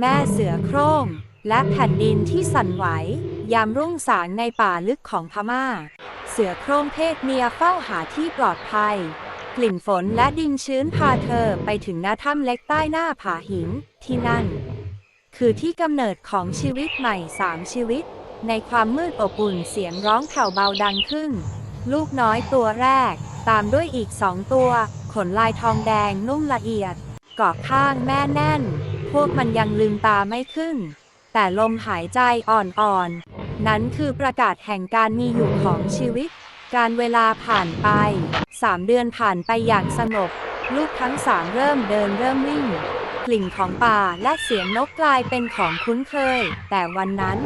แม่เสือโคร่ง และแผ่นดินที่สั่นไหว ยามรุ่งสางในป่าลึกของพม่า เสือโคร่งเพศเมียเฝ้าหาที่ปลอดภัย กลิ่นฝนและดินชื้นพาเธอไปถึงหน้าถ้ำเล็กใต้หน้าผาหินที่นั่น คือที่กำเนิดของชีวิตใหม่สามชีวิต ในความมืดอบอุ่นเสียงร้องแผ่วเบาดังขึ้น ลูกน้อยตัวแรก ตามด้วยอีกสองตัว ขนลายทองแดงนุ่มละเอียดเกาะข้างแม่แน่น พวกมันยังลืมตาไม่ขึ้น แต่ลมหายใจอ่อนๆ นั้นคือประกาศแห่งการมีอยู่ของชีวิต การเวลาผ่านไปสามเดือนผ่านไปอย่างสงบลูกทั้งสามเริ่มเดินเริ่มวิ่ง กลิ่นของป่าและเสียงนกกลายเป็นของคุ้นเคย แต่วันนั้น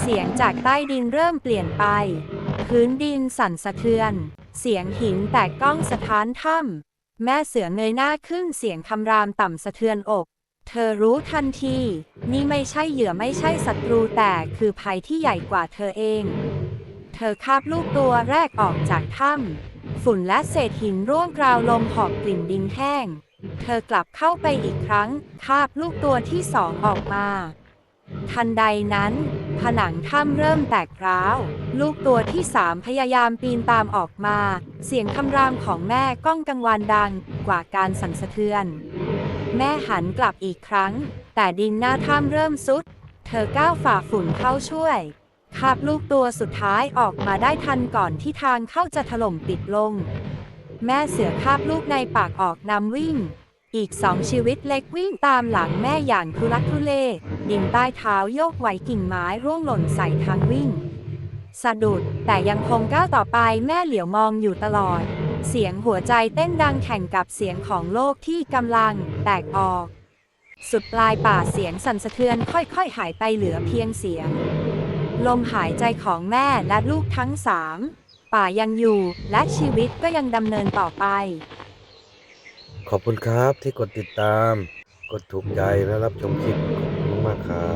เสียงจากใต้ดินเริ่มเปลี่ยนไป พื้นดินสั่นสะเทือน เสียงหินแตกก้องสะท้านถ้ำแม่เสือเงยหน้าขึ้นเสียงคำรามต่ำสะเทือนอก เธอรู้ทันที นี่ไม่ใช่เหยื่อไม่ใช่ศัตรูแต่คือภัยที่ใหญ่กว่าเธอเอง เธอคาบลูกตัวแรกออกจากถ้ำฝุ่นและเศษหินร่วงกราวลมหอบกลิ่นดินแห้ง เธอกลับเข้าไปอีกครั้ง คาบลูกตัวที่สองออกมา ทันใดนั้น ผนังถ้ำเริ่มแตกร้าว ลูกตัวที่สามพยายามปีนตามออกมา เสียงคำรามของแม่ก้องกังวานดังกว่าการสั่นสะเทือน แม่หันกลับอีกครั้ง แต่ดินหน้าถ้ำเริ่มซุด เธอก้าวฝ่าฝุ่นเข้าช่วยคาบลูกตัวสุดท้ายออกมาได้ทันก่อนที่ทางเข้าจะถล่มปิดลง แม่เสือคาบลูกในปากออกนำวิ่ง อีกสองชีวิตเล็กวิ่งตามหลังแม่อย่างทุลักทุเล ดินใต้เท้าโยกไหวกิ่งไม้ร่วงหล่นใส่ทางวิ่ง สะดุดแต่ยังคงก้าวต่อไปแม่เหลียวมองอยู่ตลอด เสียงหัวใจเต้นดังแข่งกับเสียงของโลกที่กำลังแตกออก สุดปลายป่าเสียงสั่นสะเทือนค่อยๆ หายไปเหลือเพียงเสียง ลมหายใจของแม่และลูกทั้งสาม ป่ายังอยู่และชีวิตก็ยังดำเนินต่อไป ขอบคุณครับที่กดติดตาม กดถูกใจและรับชมคลิปขอบคุณมากๆครับ